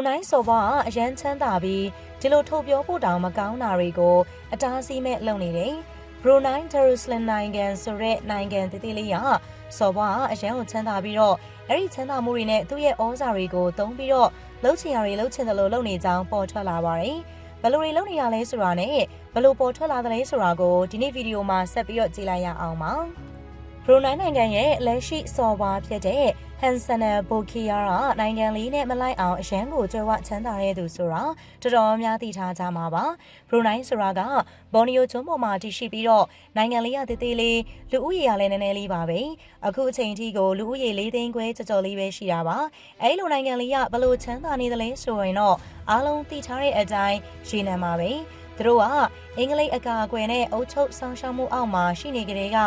ရိုနိုင်းဆော်ဘာကအရန်ချမ်းသာပြီးဒီလိုထုတ်ပြောဖို့တောင်မကောင်းတာတွေကိုအတားအဆီးမဲ့လုပ်နေတယ်ဘရိုနိုင်းဂျေရုဆလင်နိုင်ငံဆိုတဲ့နိုင်ငံတည်တည်လေးကဆော်ဘာကအရန်ကိုချမ်းသာပြီးတော့အဲ့ဒီချမ်းသာမှုတွေနဲ့သူ့ရဲ့ဩဇာတွေကိုသုံးပြီးတော့လှုပ်ချင်ရတွေလှုပ်ချင်တယ်လို့လုပ်နေကြောင်းပေါ်ထွက်လာပါတယ်ဘယ်လိုတွေလုပ်နေရလဲဆိုတာနဲ့ဘယ်လိုပေါ်ထွက်လာသလဲဆိုတာကိုဒီနေ့ဗီဒီယိုမှာဆက်ပြီးတော့ကြည့်လိုက်ရအောင်ပါ ဘရိုနိုင်းနိုင်ငံရဲ့လက်ရှိဆော်ဘာဖြစ်တဲ့ Hansana Bokia ကနိုင်ငံလေးနဲ့မလိုက်အောင်အရန်ကိုကြွယ်ဝချမ်းသာတဲ့သူဆိုတာတော်တော်များသိထားကြမှာပါဘရိုနိုင်းဆိုတာကဘော်နီယိုကျွန်းပေါ်မှာတည်ရှိပြီးတော့နိုင်ငံလေးရတည်တည်လေးလူဦးရေရလည်းနည်းနည်းလေးပါပဲအခုအချိန်ထိကိုလူဦးရေ၄သိန်းခွဲကျော်ကျော်လေးပဲရှိတာပါအဲလိုနိုင်ငံလေးကဘလို့ချမ်းသာနေသလဲဆိုရင်တော့အားလုံးသိထားတဲ့အတိုင်းရေနံပါပဲ သူတို့ကအင်္ဂလိပ်အကာအကွယ်နဲ့အုပ်ချုပ်ဆောင်ရှောက်မှုအောက်မှာရှိနေကြတဲ့က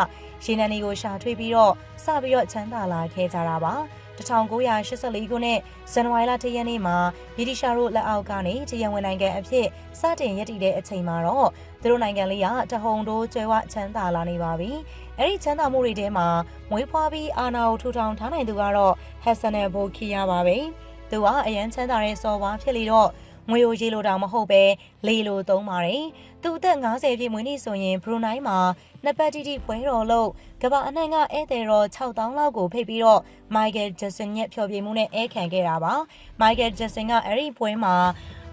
ရေနံတွေကိုရှာထွေးပြီးတော့စပြီးတော့ချမ်းသာလာခဲ့ကြတာပါ1984ခုနှစ်ဇန်နဝါရီလ1ရက်နေ့မှာဗြိတိရှားတို့လက်အောက်ကနေတရန်ဝင်နိုင်ငံအဖြစ်စတင်ရည်တည်တဲ့အချိန်မှာတော့သူတို့နိုင်ငံလေးကတဟုန်တိုးကျွဲဝချမ်းသာလာနေပါပြီ။အဲ့ဒီချမ်းသာမှုတွေထဲမှာမွေးဖွားပြီးအာနာကိုထူထောင်ထားနိုင်သူကတော့ဟက်ဆန်နယ်ဘိုခီယာပါပဲ။သူကအရန်ချမ်းသာတဲ့စော်ဘွားဖြစ်လေတော့ ငွေကိုရေလိုတောင်မဟုတ်ပဲလေလိုသုံးပါတယ်။သူအသက်50ပြည့်မွေးနေ့ဆိုရင်ဘရူနိုင်းမှာနှစ်ပတ်တိတိပွဲတော်လို့ကမ္ဘာအနှံ့ကဧည့်သည်တော်6000လောက်ကိုဖိတ်ပြီးတော့မိုက်ကယ်ဂျက်ဆန်ရဲ့ဖျော်ဖြေမှုနဲ့အဲခံခဲ့တာပါ။မိုက်ကယ်ဂျက်ဆန်ကအဲ့ဒီပွဲမှာ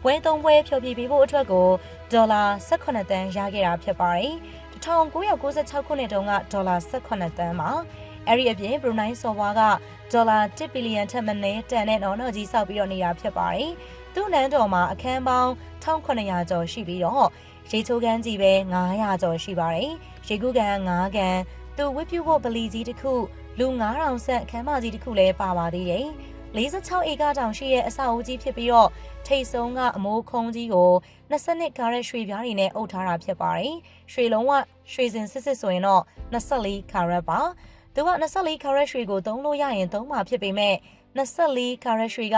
ပွဲသုံးပွဲဖျော်ဖြေပေးဖို့အတွက်ကိုဒေါ်လာ18တန်းရခဲ့တာဖြစ်ပါတယ်။1996ခုနှစ်တုန်းကဒေါ်လာ18တန်းပါ။အဲ့ဒီအပြင်ဘရူနိုင်းဆော်ဝါကဒေါ်လာ1ဘီလီယံထက်မနည်းတန်တဲ့နော်နော်ကြီးစောက်ပြီးတော့နေတာဖြစ်ပါတယ်။ သူ့နန်းတော်မှာအခန်းပေါင်း1900ကျော်ရှိပြီးတော့ရေချိုးကန်းကြီးပဲ900ကျော်ရှိပါတယ်။ရေကူးကန်9ကန်သူဝစ်ပြူဖို့ပလီကြီးတစ်ခုလူ9000ဆက်ခမ်းမကြီးတစ်ခုလည်းပါပါသေးတယ်။46ဧကတောင်ရှိတဲ့အဆောက်အဦကြီးဖြစ်ပြီးတော့ထိတ်ဆုံးကအမိုးခုံးကြီးကို22ကာရက်ရွှေပြားတွေနဲ့အုပ်ထားတာဖြစ်ပါတယ်။ရွှေလုံးဝရွှေစင်စစ်စစ်ဆိုရင်တော့24ကာရက်ပါ။သူက24ကာရက်ရွှေကိုသုံးလို့ရရင်သုံးမှာဖြစ်ပေမဲ့ 24ကာရက်ရွှေက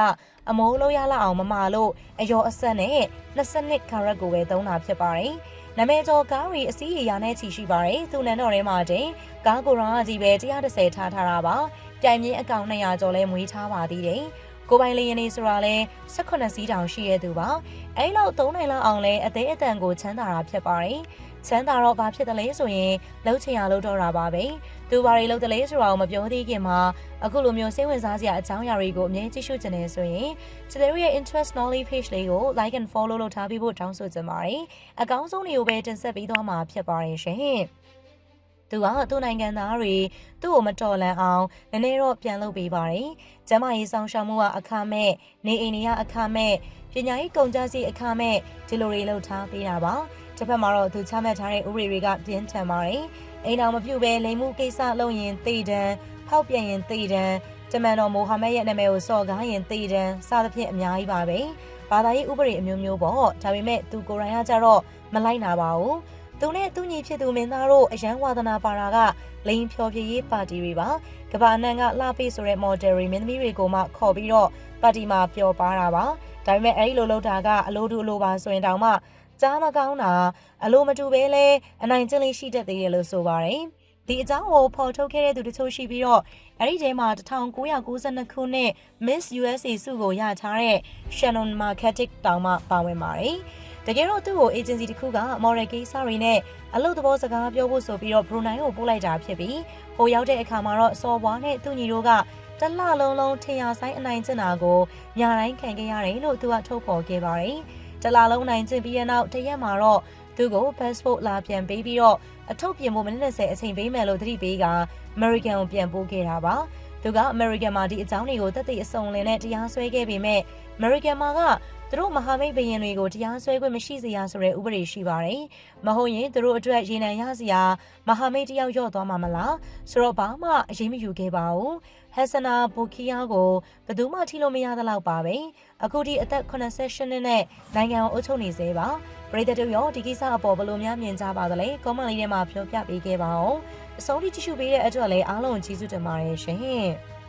အမိုးလို့ရလောက်အောင်မမာလို့အယောအဆက်နဲ့22ကာရက်ကိုပဲသုံးတာဖြစ်ပါတယ်။နာမည်ကျော်ကားတွေအစည်းအရာနဲ့ချီရှိပါတယ်။သူနန်းတော်ထဲမှာတင်ကားကိုရောင်းကြီးပဲ130ထားထားတာပါ။ပြိုင်မြင့်အကောင်200ကျော်လဲမွေးထားပါသေးတယ်။ ကိုပိုင်လျင်နေဆိုတာလဲ18စီးတောင်ရှိရသူပါ။အဲလောက်3နိုင်လောက်အောင်လဲအသေးအတန်ကိုချမ်းသာတာဖြစ်ပါတယ်။ချမ်းသာတော့ဘာဖြစ်တယ်လဲဆိုရင်လှုပ်ချင်ရလို့တော့တာပါပဲ။သူဘာတွေလှုပ်တယ်လဲဆိုတာကိုမပြောသေးခင်မှာအခုလိုမျိုးစိတ်ဝင်စားစရာအကြောင်းအရာတွေကိုအမြဲကြည့်ရှုနေဆိုရင်ကျတဲ့ရဲ့ interest knowledge page လေးကို like and follow လုပ်ထားပြီးဖို့တောင်းဆိုချင်ပါတယ်။အကောင်းဆုံးတွေကိုပဲတင်ဆက်ပေးသွားမှာဖြစ်ပါတယ်ရှင်။ သူကသူ့နိုင်ငံသားတွေသူ့ကိုမတော်လန်အောင်နည်းနည်းတော့ပြန်လုပ်ပေးပါတယ်။ကျမရေးဆောင်ရှောက်မှုကအခမဲ့နေအိမ်တွေကအခမဲ့ပညာရေးကုန်ကြစည်အခမဲ့ဒီလိုတွေလုပ်ထားပေးတာပါ။တစ်ဖက်မှာတော့သူချမှတ်ထားတဲ့ဥပဒေတွေကပြင်းထန်ပါတယ်။အိမ်တော်မပြုတ်ပဲလိမ်မှုကိစ္စလုပ်ရင်သေဒဏ်ဖောက်ပြန်ရင်သေဒဏ်တမန်တော်မိုဟာမက်ရဲ့နာမည်ကိုစော်ကားရင်သေဒဏ်စသဖြင့်အများကြီးပါပဲ။ဘာသာရေးဥပဒေအမျိုးမျိုးပေါ့။ဒါပေမဲ့သူကိုယ်တိုင်ကကြတော့မလိုက်နာပါဘူး။ သူနဲ့သူညီဖြစ်သူမင်းသားတို့အရန်ဝါဒနာပါတာကလိန်ဖြော်ပြရေးပါတီတွေပါကဘာနန်ကလှပေးဆိုတဲ့ model တွေမင်းသမီးတွေကိုမှခေါ်ပြီးတော့ပါတီမှာပျော်ပါတာပါဒါပေမဲ့အဲဒီလိုလုပ်တာကအလိုတူအလိုပါဆိုရင်တောင်မှကြားမကောင်းတာအလိုမတူပဲလဲအနိုင်ကျင့်လေးရှိတတ်သေးတယ်လို့ဆိုပါတယ်ဒီအကြောင်းကိုဖော်ထုတ်ခဲ့တဲ့သူတချို့ရှိပြီးတော့အဲ့ဒီထဲမှာ1992ခုနှစ် Miss USA ဆုကိုရထားတဲ့ Shannon Marketic တောင်မှပါဝင်ပါတယ်။ တကယ်တော့သူ့ကို agency တစ်ခုက model ကိစ္စတွေနဲ့အလုပ်သဘောစကားပြောဖို့ဆိုပြီးတော့ Brunei ကိုပို့လိုက်တာဖြစ်ပြီးဟိုရောက်တဲ့အခါမှာတော့စော်ဘွားနဲ့သူ့ညီတို့ကတလလုံးလုံးထင်ရဆိုင်အနိုင်ကျင့်တာကိုညာတိုင်းခံခဲ့ရတယ်လို့သူကထုတ်ဖော်ခဲ့ပါတယ်။တလလုံးနိုင်ကျင့်ပြီးတဲ့နောက်တရက်မှာတော့သူကို passport လာပြန်ပေးပြီးတော့အထုတ်ပြင်ဖို့မိနစ်20အချိန်ပေးမယ်လို့သတိပေးက American ကိုပြန်ပို့ခဲ့တာပါသူက American မှာဒီအကြောင်းတွေကိုတက်တဲ့အစုံလင်နဲ့တရားစွဲခဲ့ပေမဲ့ American မှာက သူတို့မဟာမိတ်ဘရင်တွေကိုတရားစွဲခွင့်မရှိစေရဆိုတဲ့ဥပဒေရှိပါတယ်။မဟုတ်ရင်သူတို့အတွက်ရေနံရစရာမဟာမိတ်တယောက်ရော့သွားမှာမလား။ဆိုတော့ဘာမှအရေးမယူခဲ့ပါဘူး။ဟက်ဆနာဘိုကီယာကိုဘယ်သူမှထိလို့မရသလောက်ပါပဲ။အခုဒီအသက်88နှစ်နဲ့နိုင်ငံကိုအုပ်ချုပ်နေသေးပါ။ပရိသတ်တို့ရောဒီကိစ္စအပေါ်ဘယ်လိုများမြင်ကြပါသလဲ။ comment လေးထဲမှာပြောပြပေးခဲ့ပါဦး။အဆုံးထိကြည့်ရှုပေးတဲ့အတွက်လည်းအားလုံးကျေးဇူးတင်ပါတယ်ရှင်။